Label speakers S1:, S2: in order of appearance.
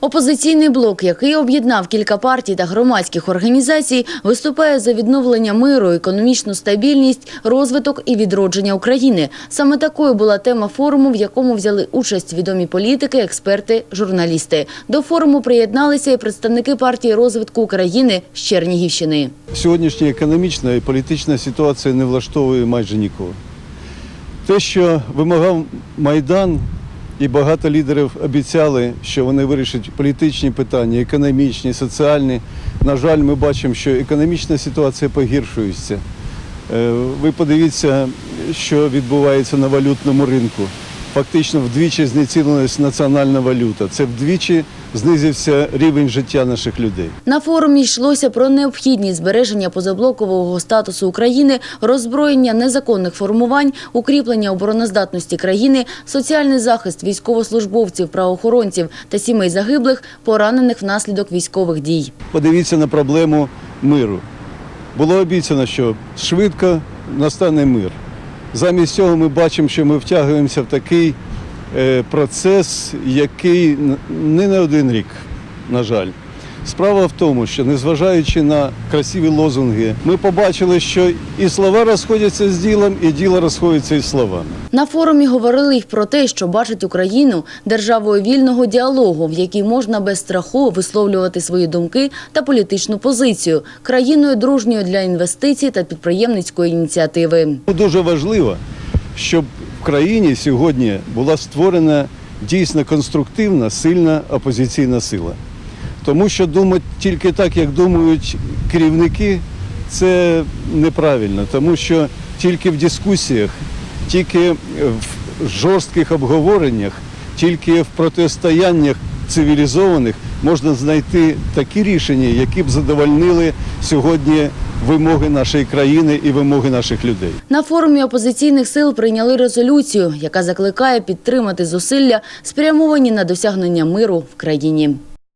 S1: Опозиційний блок, який об'єднав кілька партій та громадських організацій, виступає за відновлення миру, економічну стабільність, розвиток і відродження України. Саме такою була тема форуму, в якому взяли участь відомі політики, експерти, журналісти. До форуму приєдналися і представники партії розвитку України з Чернігівщини.
S2: Сьогоднішня економічна і політична ситуація не влаштовує майже нікого. Те, що вимагав Майдан, і багато лідерів обіцяли, що вони вирішать політичні питання, економічні, соціальні. На жаль, ми бачимо, що економічна ситуація погіршується. Е, Ви подивіться, що відбувається на валютному ринку. Фактично вдвічі знецінилась національна валюта. Це вдвічі знизився рівень життя наших людей.
S1: На форумі йшлося про необхідність збереження позаблокового статусу України, роззброєння незаконних формувань, укріплення обороноздатності країни, соціальний захист військовослужбовців, правоохоронців та сімей загиблих, поранених внаслідок військових дій.
S2: Подивіться на проблему миру. Було обіцяно, що швидко настане мир. Замість цього ми бачимо, що ми втягуємося в такий е, процес, який не на один рік, на жаль. Справа в тому, що незважаючи на красиві лозунги, ми побачили, що і слова розходяться з ділом, і діло розходиться із словами.
S1: На форумі говорили й про те, що бачить Україну державою вільного діалогу, в якій можна без страху висловлювати свої думки та політичну позицію, країною дружньою для інвестицій та підприємницької ініціативи.
S2: Дуже важливо, щоб в країні сьогодні була створена дійсно конструктивна, сильна опозиційна сила. Тому що думати тільки так, як думають керівники, це неправильно, тому що тільки в дискусіях, тільки в жорстких обговореннях, тільки в протистояннях цивілізованих можна знайти такі рішення, які б задовольнили сьогодні вимоги нашої країни і вимоги наших людей.
S1: На форумі опозиційних сил прийняли резолюцію, яка закликає підтримати зусилля, спрямовані на досягнення миру в країні.